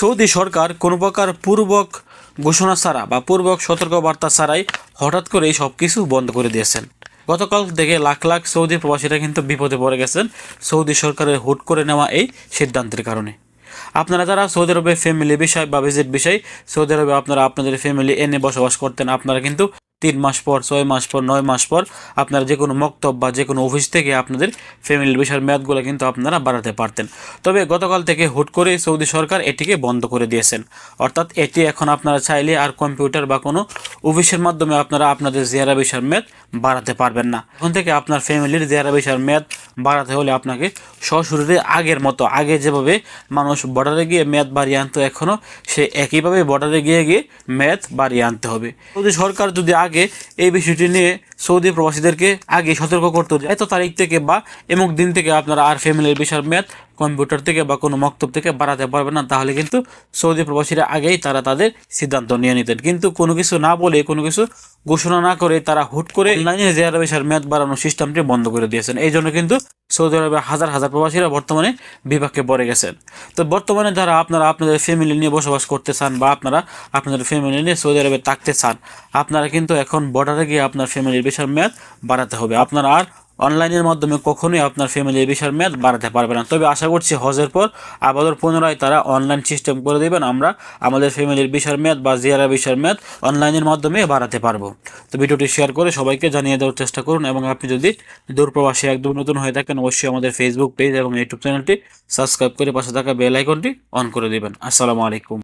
Saudi সরকার কোনো প্রকার পূর্বক ঘোষণা ছাড়া বা পূর্বক সতর্কবার্তা ছাড়াই হঠাৎ করে সব কিছু বন্ধ করে দিয়েছেন। গতকাল থেকে লাখ লাখ সৌদি প্রবাসীরা কিন্তু বিপদে পড়ে গেছেন সৌদি সরকারের হুট করে নেওয়া এই সিদ্ধান্তের কারণে। আপনারা যারা সৌদি আরবে ফ্যামিলি বিষয় বা ভিজিট বিষয়, সৌদি আরবে আপনারা আপনাদের ফ্যামিলি এনে বসবাস করতেন, আপনারা কিন্তু তিন মাস পর, ছয় মাস পর, নয় মাস পর আপনারা যে কোনো মক্তব বা যে কোনো অফিস থেকে আপনাদের ফ্যামিলির বিষয়ের মেয়াদগুলো কিন্তু আপনারা বাড়াতে পারতেন। তবে গতকাল থেকে হুট করে সৌদি সরকার এটিকে বন্ধ করে দিয়েছেন। অর্থাৎ এটি এখন আপনারা চাইলে আর কম্পিউটার বা কোনো অফিসের মাধ্যমে আপনারা আপনাদের জিয়ারা বিষয়ের মেয়াদ বাড়াতে পারবেন না। এখন থেকে আপনার ফ্যামিলির জিয়ারা বিষয়ের মেয়াদ বাড়াতে হলে আপনাকে সশরীরে আগের মতো, আগে যেভাবে মানুষ বর্ডারে গিয়ে মেয়াদ বাড়িয়ে আনতো, এখনও সে একইভাবে বর্ডারে গিয়ে গিয়ে মেয়াদ বাড়িয়ে আনতে হবে। সৌদি সরকার যদি আগে এই বিষয়টি নিয়ে সৌদি প্রবাসীদেরকে আগে সতর্ক করতো যে এত তারিখ থেকে বা এমুক দিন থেকে আপনারা আর ফ্যামিলির বিষয়ের মেয়াদ কম্পিউটার থেকে বা কোনো মক্তব থেকে বাড়াতে পারবে না, তাহলে কিন্তু সৌদি প্রবাসীরা আগেই তারা তাদের সিদ্ধান্ত নিয়ে নিতেন। কিন্তু কোনো কিছু না বলে, কোনো কিছু ঘোষণা না করে তারা হুট করে জেয়ারা বিষয়ের মেয়াদ বাড়ানোর সিস্টেমটি বন্ধ করে দিয়েছেন। এই জন্য কিন্তু সৌদি আরবে হাজার হাজার প্রবাসীরা বর্তমানে বিপাকে পড়ে গেছেন। তো বর্তমানে যারা আপনারা আপনাদের ফ্যামিলি নিয়ে বসবাস করতে চান বা আপনারা আপনাদের ফ্যামিলি নিয়ে সৌদি আরবে থাকতে চান, আপনারা কিন্তু এখন বর্ডারে গিয়ে আপনার ফ্যামিলির বিষয়ের মেয়াদ বাড়াতে হবে। আপনারা আর অনলাইনের মাধ্যমে কখনোই আপনার ফ্যামিলির বিষয়ের মেয়াদ বাড়াতে পারবে না। তবে আশা করছি হজের পর আবারও পুনরায় তারা অনলাইন সিস্টেম করে দেবেন। আমরা আমাদের ফ্যামিলির বিষয়ের মেয়াদ বা জিয়ারা বিষয়ের মেয়াদ অনলাইনের মাধ্যমে বাড়াতে পারব। তো ভিডিওটি শেয়ার করে সবাইকে জানিয়ে দেওয়ার চেষ্টা করুন এবং আপনি যদি দূরপ্রবাসী একদম নতুন হয়ে থাকেন, অবশ্যই আমাদের ফেসবুক পেজ এবং ইউটিউব চ্যানেলটি সাবস্ক্রাইব করে পাশে থাকা বেল আইকনটি অন করে দেবেন। আসসালামু আলাইকুম।